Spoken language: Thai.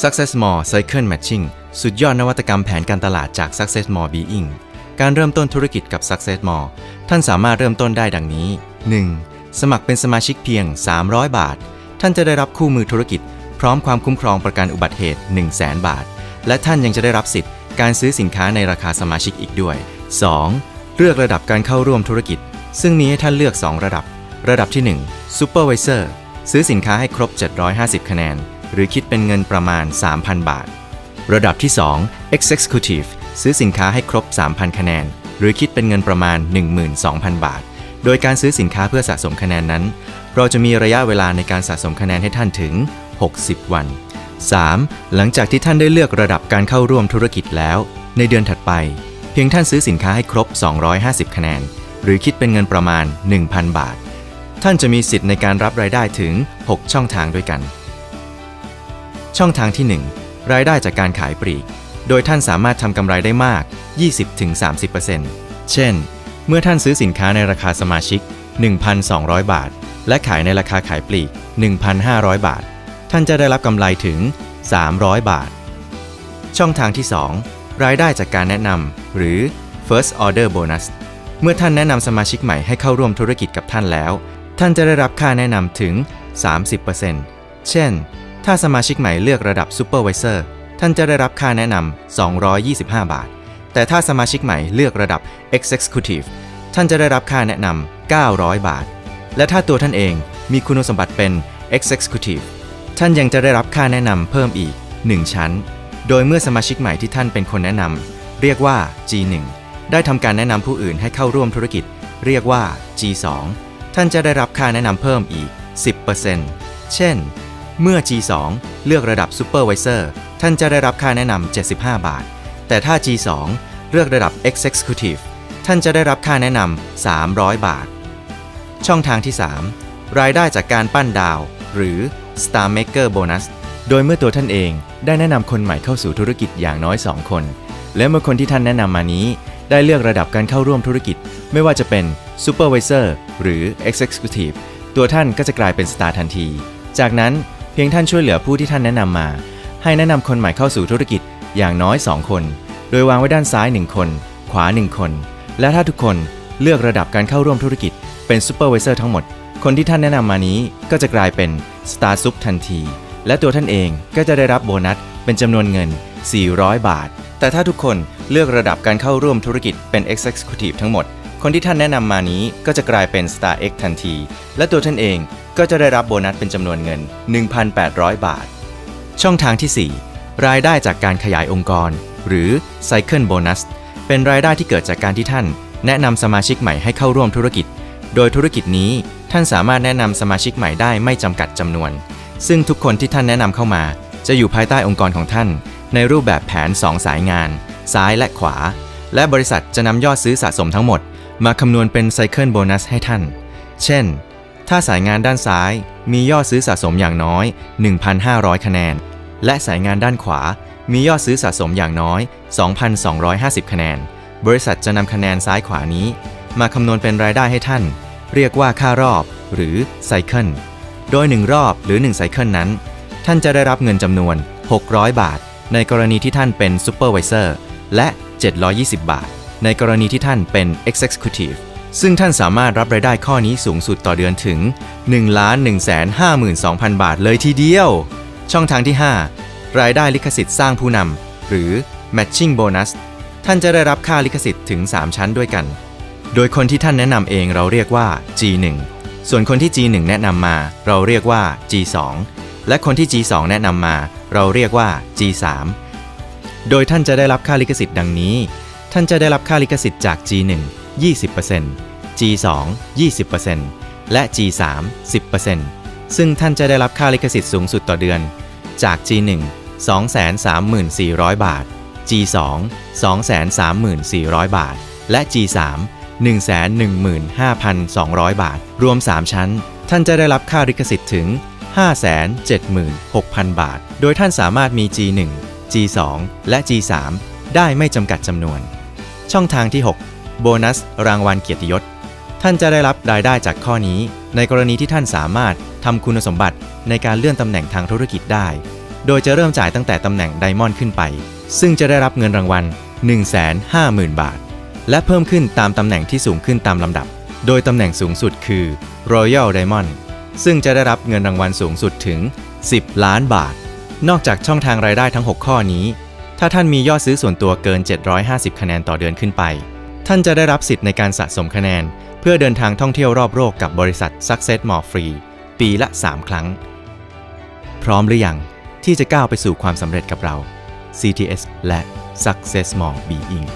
Success More Cycle Matching สุดยอดนวัตกรรมแผนการตลาดจาก Success More Being การเริ่มต้นธุรกิจกับ Success More ท่านสามารถเริ่มต้นได้ดังนี้ 1. สมัครเป็นสมาชิกเพียง 300 บาท ท่านจะได้รับคู่มือธุรกิจ พร้อมความคุ้มครองประกันอุบัติเหตุ 1 0 0 0 0 0 บาท และท่านยังจะได้รับสิทธิ์ การซื้อสินค้าในราคาสมาชิกอีกด้วย 2. เลือกระดับการเข้าร่วมธุรกิจ ซึ่งมีให้ท่านเลือก 2 ระดับ ระดับที่ 1 Supervisor ซื้อสินค้าให้ครบ 750 คะแนน หรือคิดเป็นเงินประมาณ 3,000 บาท ระดับที่ 2 Executive ซื้อสินค้าให้ครบ 3,000 คะแนน หรือคิดเป็นเงินประมาณ 12,000 บาท โดยการซื้อสินค้าเพื่อสะสมคะแนนนั้น เราจะมีระยะเวลาในการสะสมคะแนนให้ท่านถึง 60 วัน 3. หลังจากที่ท่านได้เลือกระดับการเข้าร่วมธุรกิจแล้ว ในเดือนถัดไป เพียงท่านซื้อสินค้าให้ครบ 250 คะแนน หรือคิดเป็นเงินประมาณ 1,000 บาท ท่านจะมีสิทธิ์ในการรับรายได้ถึง 6 ช่องทางด้วยกัน ช่องทางที่ 1 รายได้จากการขายปลีก โดยท่านสามารถทำกำไรได้มาก 20-30%เช่น เมื่อท่านซื้อสินค้าในราคาสมาชิก 1,200 บาท และขายในราคาขายปลีก 1,500 บาท ท่านจะได้รับกำไรถึง 300 บาท ช่องทางที่ 2 รายได้จากการแนะนำหรือ first order bonus เมื่อท่านแนะนำสมาชิกใหม่ให้เข้าร่วมธุรกิจกับท่านแล้ว ท่านจะได้รับค่าแนะนำถึง 30%เช่น ถ้าสมาชิกใหม่เลือกระดับ supervisor ท่านจะได้รับค่าแนะนำ 225 บาท แต่ถ้าสมาชิกใหม่เลือกระดับ executive ท่านจะได้รับค่าแนะนำ 900 บาท และถ้าตัวท่านเองมีคุณสมบัติเป็น executive ท่านยังจะได้รับค่าแนะนำเพิ่มอีก 1 ชั้น โดยเมื่อสมาชิกใหม่ที่ท่านเป็นคนแนะนำเรียกว่า G1 ได้ทำการแนะนำผู้อื่นให้เข้าร่วมธุรกิจ เรียกว่า G2 ท่านจะได้รับค่าแนะนำเพิ่มอีก 10%เช่น เมื่อ G2 เลือกระดับ Supervisor ท่านจะได้รับค่าแนะนำ 75 บาท แต่ถ้า G2 เลือกระดับ Executive ท่านจะได้รับค่าแนะนำ 300 บาท ช่องทางที่ 3 รายได้จากการปั้นดาว หรือ Star Maker Bonus โดยเมื่อตัวท่านเองได้แนะนำคนใหม่เข้าสู่ธุรกิจอย่างน้อย 2 คน และเมื่อคนที่ท่านแนะนำมานี้ ได้เลือกระดับการเข้าร่วมธุรกิจ ไม่ว่าจะเป็น Supervisor หรือ Executive ตัวท่านก็จะกลายเป็น Star ทันที จากนั้น เพียงท่านช่วยเหลือผู้ที่ท่านแนะนำมา ให้แนะนำคนใหม่เข้าสู่ธุรกิจอย่างน้อย 2 คน โดยวางไว้ด้านซ้าย 1 คน ขวา 1 คน และถ้าทุกคนเลือกระดับการเข้าร่วมธุรกิจเป็น Supervisor ทั้งหมด คนที่ท่านแนะนำมานี้ก็จะกลายเป็น Star Sub ทันที และตัวท่านเองก็จะได้รับโบนัสเป็นจำนวนเงิน 400 บาท แต่ถ้าทุกคนเลือกระดับการเข้าร่วมธุรกิจเป็น Executive ทั้งหมด คนที่ท่านแนะนำมานี้ก็จะกลายเป็น Star X ทันที และตัวท่านเอง ก็จะได้รับโบนัสเป็นจำนวนเงิน 1,800 บาท ช่องทางที่ 4 รายได้จากการขยายองค์กร หรือ Cycle Bonus เป็นรายได้ที่เกิดจากการที่ท่าน แนะนำสมาชิกใหม่ให้เข้าร่วมธุรกิจ โดยธุรกิจนี้ท่านสามารถแนะนำสมาชิกใหม่ได้ไม่จำกัดจำนวน ซึ่งทุกคนที่ท่านแนะนำเข้ามา จะอยู่ภายใต้องค์กรของท่าน ในรูปแบบแผน 2 สายงาน ซ้ายและขวา และบริษัทจะนำยอดซื้อสะสมทั้งหมด มาคำนวณเป็นไซเคิลโบนัสให้ท่าน เช่น ถ้าสายงานด้านซ้ายมียอดซื้อสะสมอย่างน้อย 1,500 คะแนน และสายงานด้านขวามียอดซื้อสะสมอย่างน้อย 2,250 คะแนน บริษัทจะนำคะแนนซ้ายขวานี้ มาคำนวณเป็นรายได้ให้ท่าน เรียกว่าค่ารอบหรือไซเคิล โดย 1 รอบหรือ1ไซเคิลนั้น ท่านจะได้รับเงินจำนวน 600 บาท ในกรณีที่ท่านเป็น Supervisor และ 720 บาท ในกรณีที่ท่านเป็น Executive ซึ่งท่านสามารถรับรายได้ข้อนี้สูงสุดต่อเดือนถึง 1 1 5 2 0 0 0 บาทเลยทีเดียว ช่องทางที่ 5 รายได้ลิขสิทธิ์สร้างผู้นำหรือ Matching Bonus ท่านจะได้รับค่าลิขสิทธิ์ถึง 3 ชั้นด้วยกัน โดยคนที่ท่านแนะนำเองเราเรียกว่า G1 ส่วนคนที่ G1 แนะนำมา เราเรียกว่า G2 และคนที่ G2 แนะนำมา เราเรียกว่า G3 โดยท่านจะได้รับค่าลิขสิทธิ์ดังนี้ ท่านจะได้รับค่าลิขสิทธิ์จาก G1 20% G2 20%และ G3 10%ซึ่งท่านจะได้รับค่าลิขสิทธิ์สูงสุดต่อเดือน จาก G1 234,000 บาท G2 234,000 บาท และ G3 115,200 บาท รวม 3 ชั้น ท่านจะได้รับค่าลิขสิทธิ์ถึง 576,000 บาท โดยท่านสามารถมี G1 G2 และ G3 ได้ไม่จำกัดจำนวน ช่องทางที่ 6 โบนัส รางวัลเกียรติยศ ท่านจะได้รับรายได้จากข้อนี้ ในกรณีที่ท่านสามารถทำคุณสมบัติในการเลื่อนตำแหน่งทางธุรกิจได้ โดยจะเริ่มจ่ายตั้งแต่ตำแหน่งไดมอนด์ขึ้นไป ซึ่งจะได้รับเงินรางวัล 150,000 บาท และเพิ่มขึ้นตามตำแหน่งที่สูงขึ้นตามลำดับ โดยตำแหน่งสูงสุดคือ Royal Diamond ซึ่งจะได้รับเงินรางวัลสูงสุดถึง 10 ล้านบาท นอกจากช่องทางรายได้ทั้ง 6 ข้อนี้ ถ้าท่านมียอดซื้อส่วนตัวเกิน 750 คะแนนต่อเดือนขึ้นไป ท่านจะได้รับสิทธิ์ในการสะสมคะแนน เพื่อเดินทางท่องเที่ยวรอบโลกกับบริษัท Success More Free ปีละ 3 ครั้ง พร้อมหรือยังที่จะก้าวไปสู่ความสำเร็จกับเรา CTS และ Success More Being